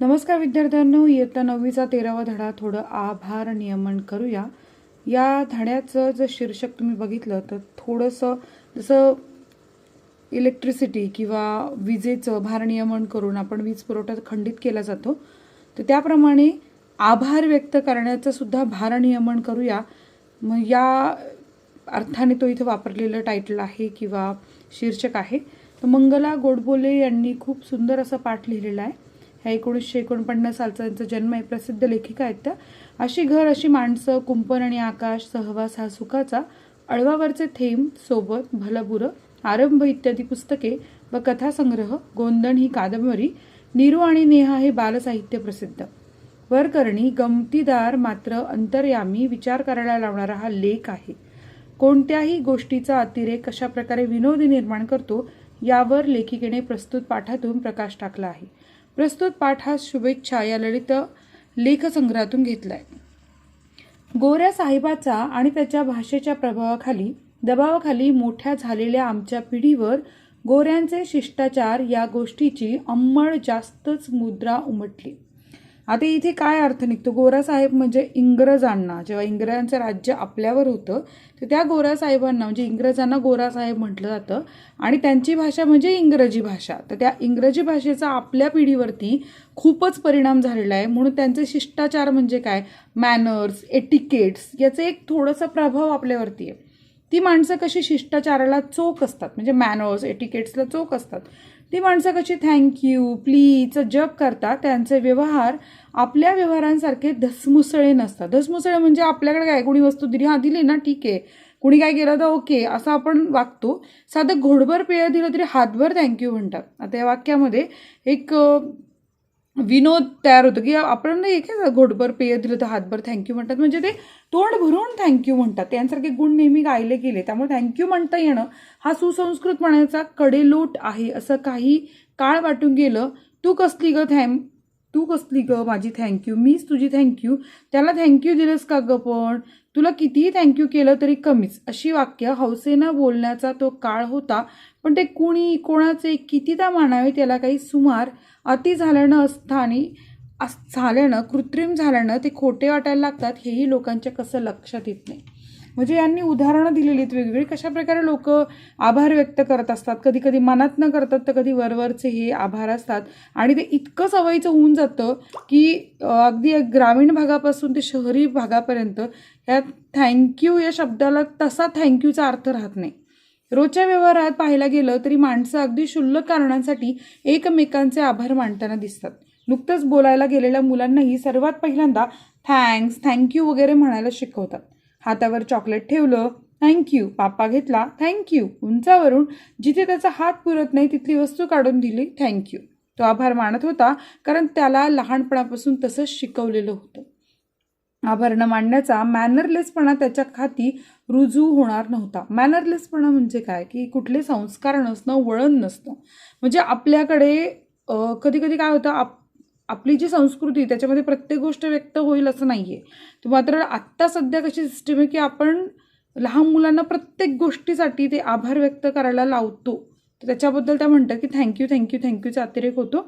नमस्कार विद्यार्थ्यांनो इयत्ता नववीचा तेरावा धडा थोडं आभार नियमन करूया. या धड्याचं जर शीर्षक तुम्ही बघितलं तर थोडंसं जसं इलेक्ट्रिसिटी किंवा विजेचं भारनियमन करून आपण वीज पुरवठा खंडित केला जातो तर त्याप्रमाणे आभार व्यक्त करण्याचं सुद्धा भारनियमन करूया. मग या अर्थाने तो इथं वापरलेलं टायटल आहे किंवा शीर्षक आहे. तर मंगला गोडबोले यांनी खूप सुंदर असं पाठ लिहिलेला आहे. ह्या एकोणीसशे एकोणपन्नास सालचा त्यांचा जन्म आहे. प्रसिद्ध लेखिका आहेत त्या. अशी घर अशी माणसं कुंपण आणि आकाश सहवास हा सुखाचा अळवावरचे थेंब सोबत भलबुरं आरंभ इत्यादी पुस्तके व कथासंग्रह गोंदण ही कादंबरी नीरू आणि नेहा हे बालसाहित्य प्रसिद्ध. वरकरणी गमतीदार मात्र अंतर्यामी विचार करायला लावणारा हा लेख आहे. कोणत्याही गोष्टीचा अतिरेक कशा प्रकारे विनोदी निर्माण करतो यावर लेखिकेने प्रस्तुत पाठातून प्रकाश टाकला आहे. प्रस्तुत पाठ हा शुभेच्छा या ललित लेखसंग्रहातून घेतलाय. गोऱ्या साहेबाचा आणि त्याच्या भाषेच्या प्रभावाखाली दबावाखाली मोठ्या झालेल्या आमच्या पिढीवर गोऱ्यांचे शिष्टाचार या गोष्टीची अंमळ जास्तच मुद्रा उमटली. आता इथे काय अर्थ निघतो? गोरा साहेब म्हणजे इंग्रजांना. जेव्हा इंग्रजांचं राज्य आपल्यावर होतं तर त्या गोरा साहेबांना म्हणजे इंग्रजांना गोरा साहेब म्हटलं जातं. आणि त्यांची भाषा म्हणजे इंग्रजी भाषा. तर त्या इंग्रजी भाषेचा आपल्या पिढीवरती खूपच परिणाम झालेला आहे. म्हणून त्यांचे शिष्टाचार म्हणजे काय? मॅनर्स एटिकेट्स याचे एक थोडासा प्रभाव आपल्यावरती आहे. ती माणसं कशी शिष्टाचाराला चोख असतात? म्हणजे मॅनर्स एटिकेट्सला चोख असतात. ती माणसं कशी थँक्यू प्लीजचं जप करतात त्यांचे व्यवहार आपल्या व्यवहारांसारखे धसमुसळे नसतात. धसमुसळे म्हणजे आपल्याकडे काय? कोणी वस्तू दिली? हा दिली ना ठीक आहे. कुणी काय केलं तर ओके असं आपण वागतो. साधं घोडभर पेय दिलं तरी हातभर थँक्यू म्हणतात. आता या वाक्यामध्ये एक विनोद तयार होतो की आपण नाही काय घोटभर पेय दिलं तर हातभर थँक्यू म्हणतात. म्हणजे ते तोंड भरून थँक्यू म्हणतात. त्यांसारखे गुण नेहमी गायले गेले. त्यामुळे थँक्यू म्हणता येणं हा सुसंस्कृतपणाचा कडेलोट आहे असं काही काळ वाटून गेलं तू कसली ग थँक तू कसली ग माझी थँक्यू मीच तुझी थँक्यू त्याला थँक्यू दिलंस का ग पण? तुला कितीही थँक्यू केलं तरी कमीच. अशी वाक्य हौसेनं बोलण्याचा तो काळ होता. पण ते कुणी कोणाचे कितीदा मानावे त्याला काही सुमार अति झाल्यानं असतानी अस झाल्यानं कृत्रिम झाल्यानं ते खोटे वाटायला लागतात हेही लोकांच्या कसं लक्षात येत नाही. म्हणजे यांनी उदाहरणं दिलेली आहेत वेगवेगळी. कशा प्रकारे लोक आभार व्यक्त करत असतात? कधी कधी मनात न करतात तर कधी वरवरचे हे आभार असतात. आणि ते इतकं सवयीचं होऊन जातं की अगदी ग्रामीण भागापासून ते शहरी भागापर्यंत ह्या थँक्यू या शब्दाला तसा थँक्यूचा अर्थ राहत नाही. रोजच्या व्यवहारात पाहायला गेलं तरी माणसं अगदी क्षुल्लक कारणांसाठी एकमेकांचे आभार मांडताना दिसतात. नुकतंच बोलायला गेलेल्या मुलांनाही सर्वात पहिल्यांदा थँक्स थँक्यू वगैरे म्हणायला शिकवतात. हातावर चॉकलेट ठेवलं थँक्यू पापा घेतला थँक्यू उंचावरून जिथे त्याचा हात पुरत नाही तिथली वस्तू काढून दिली थँक्यू तो आभार मानत होता कारण त्याला लहानपणापासून तसंच शिकवलेलं होतं. आभरणं मांडण्याचा मॅनरलेसपणा त्याच्या खाती रुजू होणार नव्हता. मॅनरलेसपणा म्हणजे काय? की कुठले संस्कार नसणं वळण नसणं. म्हणजे आपल्याकडे कधी कधी काय होतं आप आपली जी संस्कृती त्याच्यामध्ये प्रत्येक गोष्ट व्यक्त होईल असं नाही आहे मात्र आत्ता सध्या कशी सिस्टीम आहे की आपण लहान मुलांना प्रत्येक गोष्टीसाठी ते आभार व्यक्त करायला लावतो. तर त्याच्याबद्दल त्या म्हणतात की थँक्यू थँक्यू थँक्यूचा अतिरेक होतो.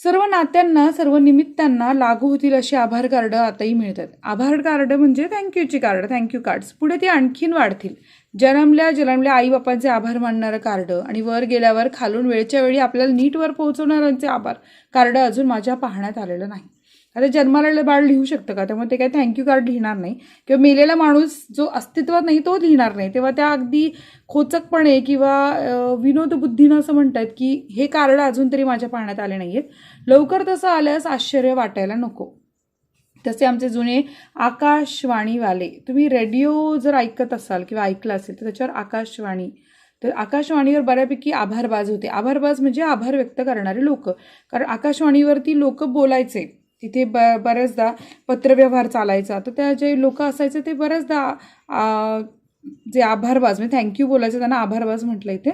सर्व नात्यांना सर्व निमित्तांना लागू होतील अशी आभार कार्ड आताही मिळतात. आभार कार्ड म्हणजे थँक्यूची कार्ड थँक्यू कार्ड्स. पुढे ती आणखीन वाढतील. जन्मल्या जन्मल्या आईबापांचे आभार मानणारं कार्ड आणि वर गेल्यावर खालून वेळच्या वेळी आपल्याला नीटवर पोहोचवणाऱ्यांचे आभार कार्ड अजून माझ्या पाहण्यात आलेलं नाही. आता जन्माला बाळ लिहू शकतं का? त्यामुळे ते काही थँक्यू कार्ड लिहिणार नाही. किंवा मेलेला माणूस जो अस्तित्वात नाही तो लिहिणार नाही. तेव्हा त्या अगदी खोचकपणे किंवा विनोदबुद्धीनं असं म्हणतात की हे कार्ड अजून तरी माझ्या पाहण्यात आले नाही आहेत लवकर तसं आल्यास आश्चर्य वाटायला नको. तसे आमचे जुने आकाशवाणीवाले तुम्ही रेडिओ जर ऐकत असाल किंवा ऐकलं असेल तर त्याच्यावर आकाशवाणी. तर आकाशवाणीवर बऱ्यापैकी आभारबाज होते. आभारबाज म्हणजे आभार व्यक्त करणारे लोक. कारण आकाशवाणीवरती लोक बोलायचे. तिथे ब बऱ्याचदा पत्रव्यवहार चालायचा. तर त्या जे लोक असायचे ते बऱ्याचदा जे आभारबाज म्हणजे थँक्यू बोलायचं त्यांना आभारबाज म्हटलं इथे.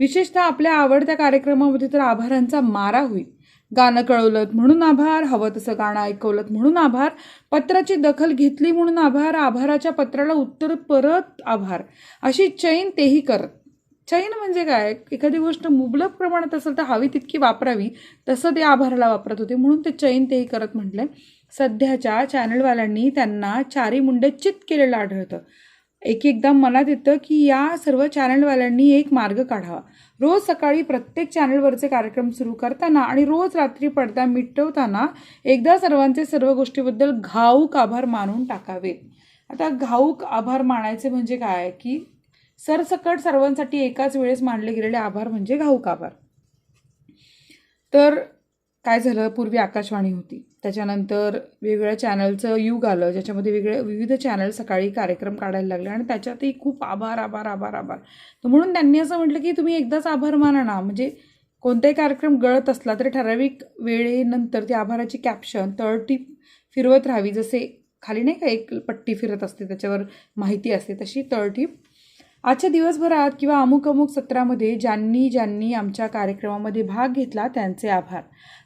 विशेषतः आपल्या आवडत्या कार्यक्रमामध्ये तर आभारांचा मारा होईल. गाणं कळवलं म्हणून आभार हवं तसं गाणं ऐकवलं म्हणून आभार पत्राची दखल घेतली म्हणून आभार आभाराच्या पत्राला उत्तर परत आभार. अशी चैन तेही करत. चैन म्हणजे काय? एखादी गोष्ट मुबलक प्रमाणात असेल तर हवी तितकी वापरावी. तसं ते आभाराला वापरत होते. म्हणून ते चैन तेही करत म्हटलं. सध्याच्या चॅनलवाल्यांनी त्यांना चारी मुंडे चित केलेलं आढळतं. एक एकदा मनात येतं की या सर्व चॅनलवाल्यांनी एक मार्ग काढावा. रोज सकाळी प्रत्येक चॅनलवरचे कार्यक्रम सुरू करताना आणि रोज रात्री पडदा मिटवताना एकदा सर्वांचे सर्व गोष्टीबद्दल घाऊक आभार मानून टाकावे आता घाऊक आभार मानायचे म्हणजे काय? की सरसकट सर्वांसाठी एकाच वेळेस मानले गेलेले आभार म्हणजे घाऊक आभार तर काय झालं? पूर्वी आकाशवाणी होती. त्याच्यानंतर वेगवेगळ्या चॅनलचं युग आलं ज्याच्यामध्ये वेगळे विविध चॅनल सकाळी कार्यक्रम काढायला लागले आणि त्याच्यातही खूप आभार आभार आभार आभार. तर म्हणून त्यांनी असं म्हटलं की तुम्ही एकदाच आभार माना ना. म्हणजे कोणताही कार्यक्रम गळत असला तरी ठराविक वेळेनंतर ती आभाराची कॅप्शन तळटी फिरवत राहावी. जसे खाली नाही का एक पट्टी फिरत असते त्याच्यावर माहिती असते तशी तळटीप आजच्या दिवसभरात किंवा अमुक अमुक सत्रामध्ये ज्यांनी ज्यांनी आमच्या कार्यक्रमामध्ये भाग घेतला त्यांचे आभार.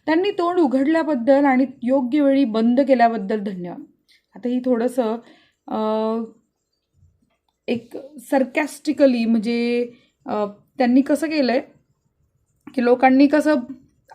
त्यांनी तोंड उघडल्याबद्दल आणि योग्य वेळी बंद केल्याबद्दल धन्यवाद. आता ही थोडंसं एक सरकॅस्टिकली म्हणजे त्यांनी कसं केलं आहे की लोकांनी कसं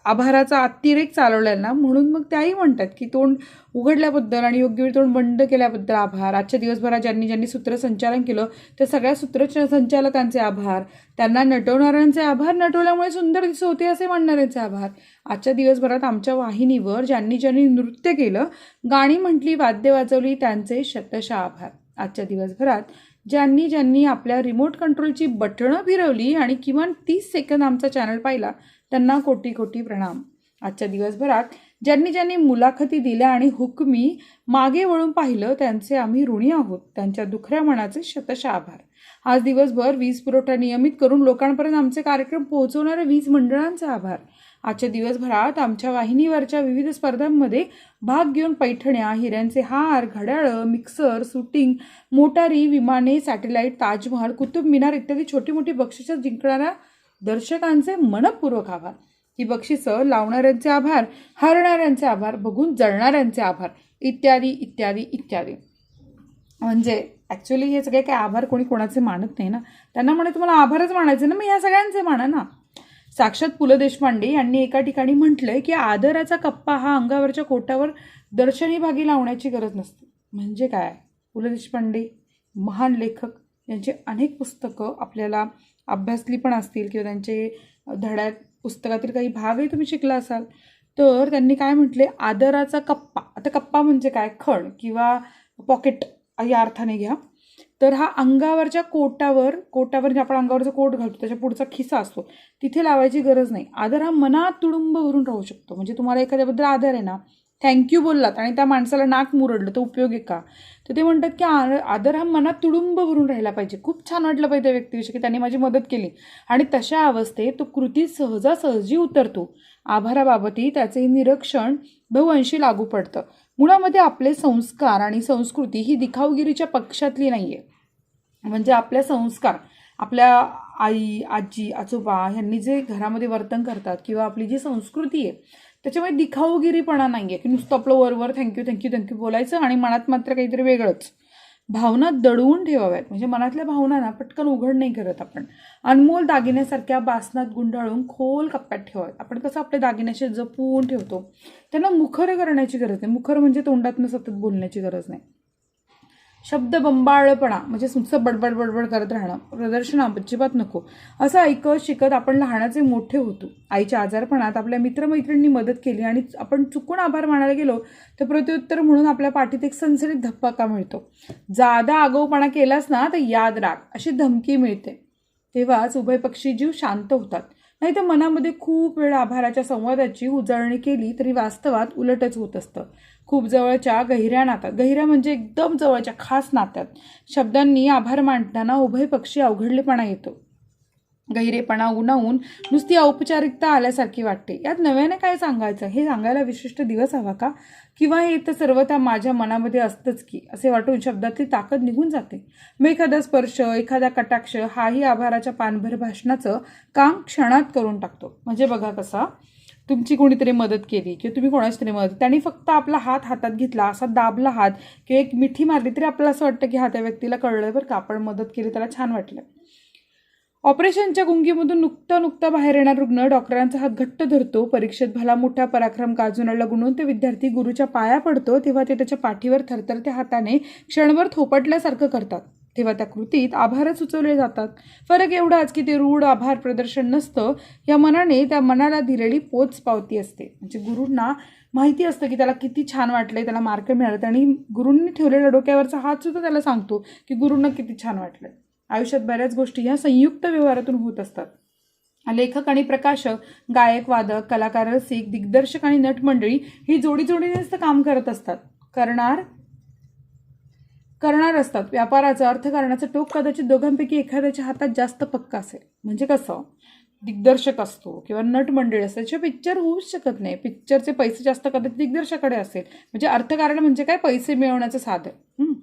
आभाराचा अतिरेक चालवला ना म्हणून मग त्याही म्हणतात की तोंड उघडल्याबद्दल आणि योग्य वेळी तोंड बंद केल्याबद्दल आभार. आजच्या दिवसभरात ज्यांनी ज्यांनी सूत्रसंचालन केलं त्या सगळ्या सूत्रसंचालकांचे आभार. त्यांना नटवणाऱ्यांचे आभार. नटवल्यामुळे सुंदर दिसत होते असे म्हणणाऱ्यांचे आभार. आजच्या दिवसभरात आमच्या वाहिनीवर ज्यांनी ज्यांनी नृत्य केलं गाणी म्हटली वाद्य वाजवली त्यांचे शतशः आभार. आजच्या दिवसभरात ज्यांनी ज्यांनी आपल्या रिमोट कंट्रोलची बटणं फिरवली आणि किमान तीस सेकंद आमचा चॅनल पाहिला त्यांना कोटी कोटी प्रणाम. आजच्या दिवसभरात ज्यांनी ज्यांनी मुलाखती दिल्या आणि हुकमी मागे वळून पाहिलं त्यांचे आम्ही ऋणी आहोत. त्यांच्या दुखऱ्या मनाचे शतश आभार. आज दिवसभर वीज पुरवठा नियमित करून लोकांपर्यंत आमचे कार्यक्रम पोहोचवणाऱ्या वीज मंडळांचे आभार. आजच्या दिवसभरात आमच्या वाहिनीवरच्या विविध स्पर्धांमध्ये भाग घेऊन पैठण्या हिऱ्यांचे हार घड्याळं मिक्सर शूटिंग मोटारी विमाने सॅटेलाईट ताजमहाल कुतुब मिनार इत्यादी छोटी मोठी बक्षिसं जिंकणाऱ्या दर्शकांचे मनपूर्वक आभार. ही बक्षिसं लावणाऱ्यांचे आभार हरणाऱ्यांचे आभार बघून जळणाऱ्यांचे आभार इत्यादी इत्यादी इत्यादी. म्हणजे ॲक्च्युली हे सगळे काय आभार कोणी कोणाचे मानत नाही ना. त्यांना म्हणे तुम्हाला आभारच मानायचे ना मग ह्या सगळ्यांचे माना ना. साक्षात पु ल देशपांडे यांनी एका ठिकाणी म्हटलंय की आदराचा कप्पा हा अंगावरच्या कोटावर दर्शनी भागी लावण्याची गरज नसते. म्हणजे काय? पु ल देशपांडे महान लेखक यांचे अनेक पुस्तकं आपल्याला अभ्यासली पण असतील किंवा त्यांचे धड्यात पुस्तकातील काही भागही तुम्ही शिकला असाल तर त्यांनी काय म्हटले? आदराचा कप्पा. आता कप्पा म्हणजे काय? खण किंवा पॉकेट या अर्थाने घ्या. तर हा अंगावरच्या कोटावर कोटावर जे आपण अंगावरचा कोट घालतो त्याच्या पुढचा खिसा असतो तिथे लावायची गरज नाही. आदर हा मनात तुडुंब भरून राहू शकतो. म्हणजे तुम्हाला एखाद्याबद्दल आदर आहे ना थँक्यू बोललात आणि त्या माणसाला नाक मुरडलं तर उपयोग आहे का? तर ते म्हणतात की आदर हा मनात तुडुंब भरून राहिला पाहिजे. खूप छान वाटलं पाहिजे त्या व्यक्तीविषयी की त्यांनी माझी मदत केली. आणि तशा अवस्थेत तो कृती सहजासहजी उतरतो. आभाराबाबतही त्याचे निरीक्षण बहुअंशी लागू पडतं. मुळामध्ये आपले संस्कार आणि संस्कृती ही दिखावगिरीच्या पक्षातली नाही आहे म्हणजे आपल्या संस्कार आपल्या आई आजी आजोबा ह्यांनी जे घरामध्ये वर्तन करतात किंवा आपली जी संस्कृती आहे त्याच्यामुळे दिखाऊगिरीपणा नाही आहे की नुसतं आपलं वरवर थँक्यू थँक्यू थँक्यू बोलायचं आणि मनात मात्र काहीतरी वेगळंच. भावना दडवून ठेवाव्यात. म्हणजे मनातल्या भावना ना पटकन उघड नाही करत आपण. अनमोल दागिन्यासारख्या बासनात गुंडाळून खोल कप्प्यात ठेवाव्यात आपण कसं आपले दागिन्याशी जपून ठेवतो? त्यांना मुखर करण्याची गरज नाही. मुखर म्हणजे तोंडातनं सतत बोलण्याची गरज नाही. शब्द बंबाळपणा म्हणजे नुसतं बडबड बडबड करत राहणं प्रदर्शन अजिबात नको. असं ऐकत शिकत आपण लहानाचे मोठे होतो. आईच्या आजारपणात आपल्या मित्रमैत्रिणींनी मदत केली आणि आपण चुकून आभार मानायला गेलो तर प्रत्युत्तर म्हणून आपल्या पाठीत एक सनसनीत धप्पा का मिळतो. जादा आगाऊपणा केलास ना तर याद राग अशी धमकी मिळते. तेव्हाच उभयपक्षी जीव शांत होतात. नाही तर मनामध्ये खूप वेळ आभाराच्या संवादाची उजळणी केली तरी वास्तवात उलटच होत असतं. खूप जवळच्या गहिऱ्या नात्यात. गहिऱ्या म्हणजे एकदम जवळच्या खास नात्यात. शब्दांनी आभार मांडताना उभय पक्षी अवघडलेपणा येतो. गहिरेपणा उन्हावून नुसती औपचारिकता आल्यासारखी वाटते. यात नव्याने काय सांगायचं? हे सांगायला विशिष्ट दिवस हवा का? किंवा हे तर सर्वथा माझ्या मनामध्ये असतंच की असे वाटून शब्दातली ताकद निघून जाते. मग एखादा स्पर्श एखादा कटाक्ष हाही आभाराच्या पानभर भाषणाचं काम क्षणात करून टाकतो. म्हणजे बघा कसा तुमची कोणीतरी मदत केली किंवा तुम्ही कोणाची तरी मदत त्यांनी फक्त आपला हात हातात घेतला असा दाबला हात किंवा एक मिठी मारली तरी आपल्याला असं वाटतं की हा त्या व्यक्तीला कळलं बरं का आपण मदत केली त्याला छान वाटलं. ऑपरेशनच्या गुंगीमधून नुकता नुकता बाहेर येणार रुग्ण डॉक्टरांचा हात घट्ट धरतो परीक्षेत भला मोठा पराक्रम गाजून गुणून ते विद्यार्थी गुरुच्या पाया पडतो तेव्हा ते त्याच्या पाठीवर थरथरत्या हाताने क्षणभर थोपटल्यासारखं करतात. तेव्हा त्या कृतीत आभारच सुचवले जातात. फरक एवढाच की ते रूढ आभार प्रदर्शन नसतं या मनाने त्या मनाला दिलेली पोच पावती असते. म्हणजे गुरूंना माहिती असतं की त्याला किती छान वाटलंय त्याला मार्क मिळाले आणि गुरूंनी ठेवलेला डोक्यावरचा हात सुद्धा त्याला सांगतो की गुरूंना किती छान वाटलंय. आयुष्यात बऱ्याच गोष्टी ह्या संयुक्त व्यवहारातून होत असतात. लेखक आणि प्रकाशक गायक वादक कलाकार रसिक दिग्दर्शक आणि नटमंडळी ही जोडी जोडीनेच काम करत असतात. करणार करणार असतात. व्यापाराचं अर्थकारणाचं टोक कदाचित दोघांपैकी एखाद्याच्या हातात जास्त पक्का असेल. म्हणजे कसं? दिग्दर्शक असतो किंवा नटमंडळी असते त्याच्या पिक्चर होऊच शकत नाही. पिक्चरचे पैसे जास्त कदाचित दिग्दर्शकाकडे असेल. म्हणजे अर्थकारण म्हणजे काय? पैसे मिळवण्याचं साधन.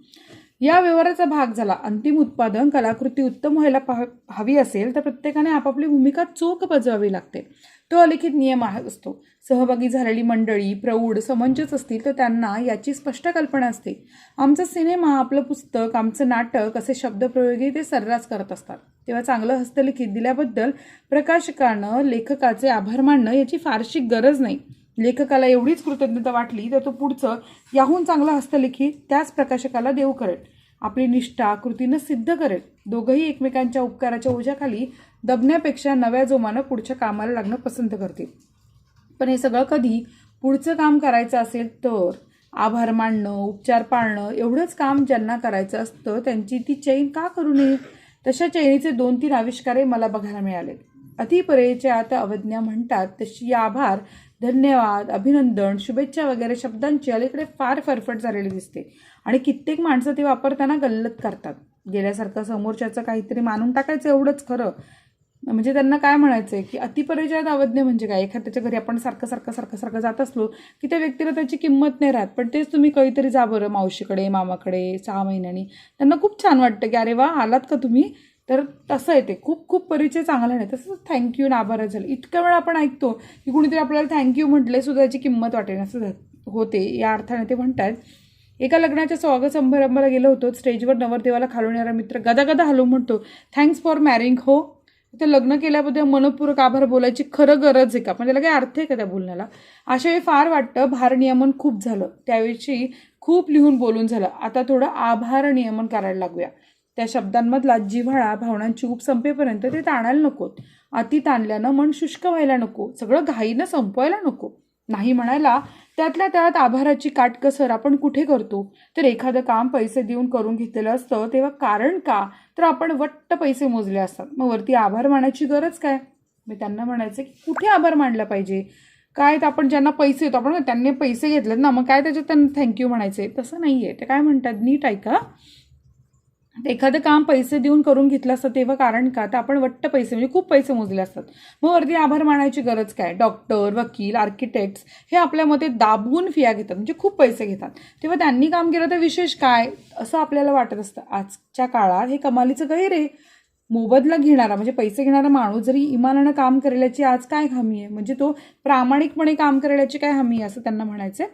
या व्यवहाराचा भाग झाला. अंतिम उत्पादन कलाकृती उत्तम व्हायला पाह हवी असेल तर प्रत्येकाने आपापली भूमिका चोख बजवावी लागते. तो अलिखित नियम असतो. सहभागी झालेली मंडळी प्रौढ समंजस असतील तर त्यांना याची स्पष्ट कल्पना असते. आमचा सिनेमा आपलं पुस्तक आमचं नाटक असे शब्दप्रयोगी ते सर्रास करत असतात. तेव्हा चांगलं हस्तलिखित दिल्याबद्दल प्रकाशकानं लेखकाचे आभार मानणं याची फारशी गरज नाही. लेखकाला एवढीच कृतज्ञता वाटली तर तो पुढचं याहून चांगलं हस्तलिखित त्याच प्रकाशकाला देऊ करेल. आपली निष्ठा कृतीनं सिद्ध करेल. दोघंही एकमेकांच्या उपकाराच्या ओझ्याखाली दबण्यापेक्षा नव्या जोमानं पुढच्या कामाला लागणं पसंत करतील पण हे सगळं कधी पुढचं काम करायचं असेल तर आभार मानणं उपचार पाळणं एवढंच काम ज्यांना करायचं असतं त्यांची ती चैन का करू नये? तशा चैनीचे दोन तीन आविष्कारही मला बघायला मिळाले. अतिपरेच्या आता अवज्ञा म्हणतात तशी आभार धन्यवाद अभिनंदन शुभेच्छा वगैरे शब्दांची अलीकडे फार फरफट झालेली दिसते आणि कित्येक माणसं ती वापरताना गल्लत करतात. गेल्यासारखं समोरच्याचं काहीतरी मानून टाकायचं एवढंच खरं म्हणजे त्यांना काय म्हणायचं आहे की अतिपरिचयात अवज्ञ म्हणजे काय? एखाद्याच्या घरी आपण सारखं सारखं सारखं सारखं जात असलो की त्या व्यक्तीला त्याची किंमत नाही राहत. पण तेच तुम्ही कधीतरी जा बरं मावशीकडे मामाकडे सहा महिन्यांनी. त्यांना खूप छान वाटतं की अरे वा आलात का तुम्ही? तर तसं आहे ते. खूप खूप परिचय चांगला नाही. तसंच थँक्यू आभार झालं. इतक्या वेळा आपण ऐकतो की कुणीतरी आपल्याला थँक्यू म्हटले सुद्धा त्याची किंमत वाटेल असं होते. या अर्थाने ते म्हणतात एका लग्नाच्या स्वागत समारंभाला गेलो होतो. स्टेजवर नवरदेवाला खालून येणारा मित्र गदा गदा हलवू म्हणतो थँक्स फॉर मॅरिंग हो. ते लग्न केल्याबद्दल मनपूर्वक आभार बोलायची खरं गरज आहे का? पण त्याला काही अर्थ आहे का त्या बोलण्याला? अशा वेळी फार वाटतं भारनियमन खूप झालं. त्यावेळी खूप लिहून बोलून झालं. आता थोडं आभार नियमन करायला लागूया. त्या शब्दांमधला जिव्हाळा भावनांची उप संपेपर्यंत ते ताणायला नकोत. अति ताणल्यानं मन शुष्क व्हायला नको. सगळं घाईनं संपवायला नको. नाही म्हणायला त्यातल्या त्यात आभाराची काटकसर आपण कुठे करतो? तर एखादं काम पैसे देऊन करून घेतलेलं असतं तेव्हा कारण का? तर आपण वट्ट पैसे मोजले असतात. मग वरती आभार मानायची गरज काय? मी त्यांना म्हणायचं की कुठे आभार मानला पाहिजे? काय तर आपण ज्यांना पैसे येतो आपण त्यांनी पैसे घेतलेत ना. मग काय त्याच्यात त्यांना थँक्यू म्हणायचे? तसं नाही आहे ते काय म्हणतात? नीट ऐका. एखादं काम पैसे देऊन करून घेतलं असतं तेव्हा कारण का? तर आपण वट्ट पैसे म्हणजे खूप पैसे मोजले असतात. मग वरती आभार मानायची गरज काय? डॉक्टर वकील आर्किटेक्ट्स हे आपल्या मते दाबून फिया घेतात म्हणजे खूप पैसे घेतात. तेव्हा त्यांनी काम केलं तर विशेष काय? असं आपल्याला वाटत असतं. आजच्या काळात हे कमालीचं गैर आहे. मोबदला घेणारा म्हणजे पैसे घेणारा माणूस जरी इमानानं काम करायची आज काय हमी आहे? म्हणजे तो प्रामाणिकपणे काम करायची काय हमी आहे असं त्यांना म्हणायचं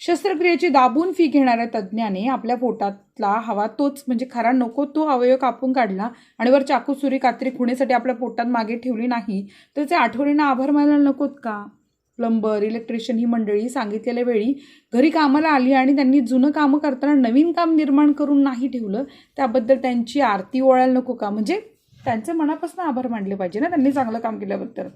शस्त्रक्रियेची दाबून फी घेणाऱ्या तज्ज्ञाने आपल्या पोटातला हवा तोच म्हणजे खरा नको तो अवयव कापून काढला आणि वर चाकू सुरी कात्री खुणेसाठी आपल्या पोटात मागे ठेवली नाही तर ते आठवडींना आभार मानायला नकोत का? प्लंबर इलेक्ट्रिशियन ही मंडळी सांगितलेल्या वेळी घरी कामाला आली आणि त्यांनी जुनं कामं करताना नवीन काम निर्माण करून नाही ठेवलं त्याबद्दल त्यांची आरती ओळायला नको का? म्हणजे त्यांचे मनापासून आभार मानले पाहिजे ना त्यांनी चांगलं काम केल्याबद्दल.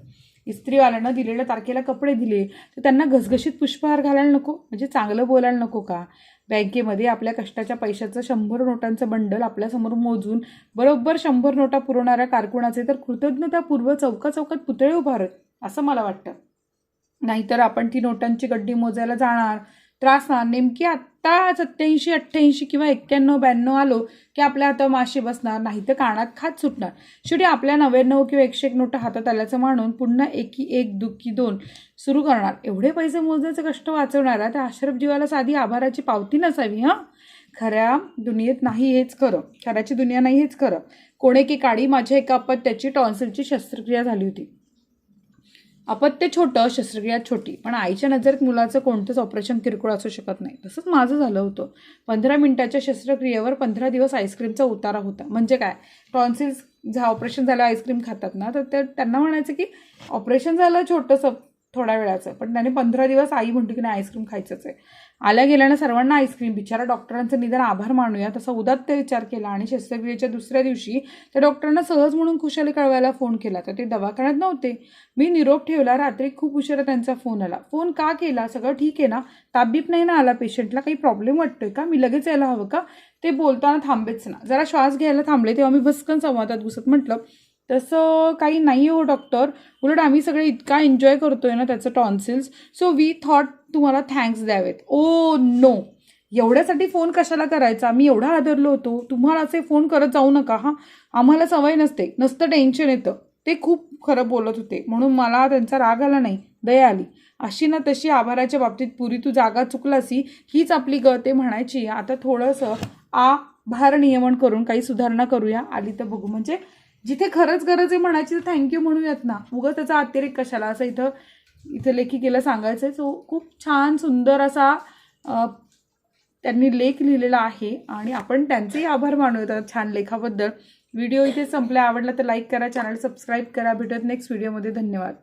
इस्त्रीवाल्यानं दिलेल्या तारखेला कपडे दिले तर त्यांना घसघशीत पुष्पहार घालायला नको म्हणजे चांगलं बोलायला नको का? बँकेमध्ये आपल्या कष्टाच्या पैशाचं शंभर नोटांचं बंडल आपल्यासमोर मोजून बरोबर शंभर नोटा पुरवणाऱ्या कारकुणाचे तर कृतज्ञतापूर्व चौका चौकात पुतळे उभारत असं मला वाटतं. नाहीतर आपण ती नोटांची गड्डी मोजायला जाणार त्रासणार नेमकी आत्ता सत्याऐंशी अठ्ठ्याऐंशी किंवा एक्क्याण्णव ब्याण्णव आलो की आपल्या हातात माशी बसणार नाही तर कानात खात सुटणार. शेवटी आपल्या नव्याण्णव किंवा एकशे एक नोटा हातात आल्याचं मानून पुन्हा एकी एक दुःखी दोन सुरू करणार. एवढे पैसे मोजण्याचं कष्ट वाचवणारा त्या आश्रफ जीवाला साधी आभाराची पावती नसावी हां? खऱ्या दुनियेत नाही हेच खरं. खऱ्याची दुनिया नाही हेच खरं. कोणे की काळी माझ्या एका अपत्याची टॉन्सिलची शस्त्रक्रिया झाली होती. अपत्य छोटं शस्त्रक्रिया छोटी. पण आईच्या नजरेत मुलाचं कोणतंच ऑपरेशन किरकोळ असू शकत नाही. तसंच माझं झालं होतं. पंधरा मिनिटाच्या शस्त्रक्रियेवर पंधरा दिवस आईस्क्रीमचा उतारा होता. म्हणजे काय? टॉन्सिल्स झा ऑपरेशन झालं आईस्क्रीम खातात ना तर ते त्यांना म्हणायचं की ऑपरेशन झालं छोटंसं थोड्या वेळाचं. पण त्याने पंधरा दिवस आई म्हणतो की नाही आईस्क्रीम खायचंच आहे. आल्या गेल्यानं सर्वांना आईस्क्रीम. बिचारा डॉक्टरांचं निदान आभार मानूया तसा उदात्त विचार केला. आणि शस्त्रक्रियेच्या दुसऱ्या दिवशी त्या डॉक्टरांना सहज म्हणून खुशाली कळवायला फोन केला. तर ते दवाखान्यात नव्हते. मी निरोप ठेवला. रात्री खूप उशिरा त्यांचा फोन आला. फोन का केला? सगळं ठीक आहे ना? ताबीप नाही ना आला पेशंटला? काही प्रॉब्लेम वाटतोय का? मी लगेच यायला हवं का? ते बोलताना थांबेच ना. जरा श्वास घ्यायला थांबले तेव्हा मी भस्कन संवादात घुसत म्हटलं तसं काही नाही हो डॉक्टर उलट आम्ही सगळे इतका एन्जॉय करतोय ना त्याचं टॉन्सिल्स सो वी थॉट तुम्हाला थँक्स द्यावेत. Oh, ओ नो एवढ्यासाठी फोन कशाला करायचा? मी एवढा आदरलो होतो. तुम्हाला असे फोन करत जाऊ नका हां. आम्हाला सवय नसते. नसतं टेन्शन येतं. ते खूप खरं बोलत होते. म्हणून मला त्यांचा राग आला नाही. दया आली. अशी ना तशी आभाराच्या बाबतीत पुरी तू जागा चुकलासी हीच आपली गळते म्हणायची. आता थोडंसं आ भार नियमन करून काही सुधारणा करूया. आली तर बघू. म्हणजे जिथे खरंच गरज आहे म्हणायची तर थँक्यू म्हणूयात ना. उगं त्याचा अतिरेक कशाला? असं इथं इथं लेखिकेला सांगायचं आहे सो खूप छान सुंदर असा त्यांनी लेख लिहिलेला आहे. आणि आपण त्यांचेही आभार मानूया छान लेखाबद्दल. व्हिडिओ इथे संपला आवडला तर लाईक करा. चॅनल सबस्क्राईब करा. भेटत नेक्स्ट व्हिडिओमध्ये धन्यवाद.